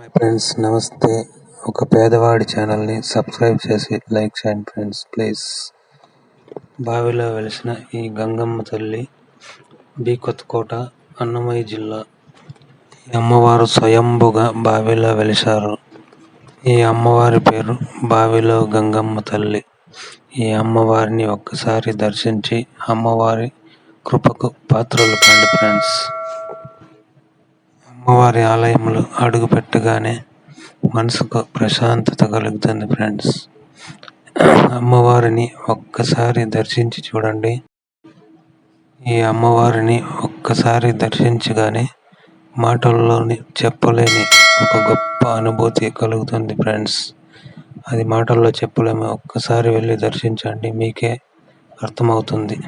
Hi friends నమస్తే ఒక పేదవాడి ఛానల్ని సబ్స్క్రైబ్ చేసి లైక్ చేయండి ఫ్రెండ్స్ ప్లీజ్ బావిలో వెలిసిన ఈ గంగమ్మ తల్లి బి కొత్తకోట అన్నమయ్య జిల్లా. ఈ అమ్మవారు స్వయంభుగా బావిలో వెలిశారు. ఈ అమ్మవారి పేరు బావిలో గంగమ్మ తల్లి. ఈ అమ్మవారిని ఒక్కసారి దర్శించి అమ్మవారి కృపకు పాత్రలు కండి ఫ్రెండ్స్ అమ్మవారి ఆలయంలో అడుగు పెట్టగానే మనసుకు ప్రశాంతత కలుగుతుంది ఫ్రెండ్స్ అమ్మవారిని ఒక్కసారి దర్శించి చూడండి. ఈ అమ్మవారిని ఒక్కసారి దర్శించగానే మాటల్లోని చెప్పలేని ఒక గొప్ప అనుభూతి కలుగుతుంది ఫ్రెండ్స్ అది మాటల్లో చెప్పలేము. ఒక్కసారి వెళ్ళి దర్శించండి. మీకే అర్థమవుతుంది.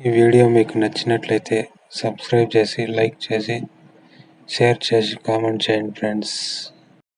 ఈ వీడియో మీకు నచ్చినట్లయితే సబ్స్క్రైబ్ చేసి లైక్ చేసి షేర్ చేసి కామెంట్ చేయండి ఫ్రెండ్స్.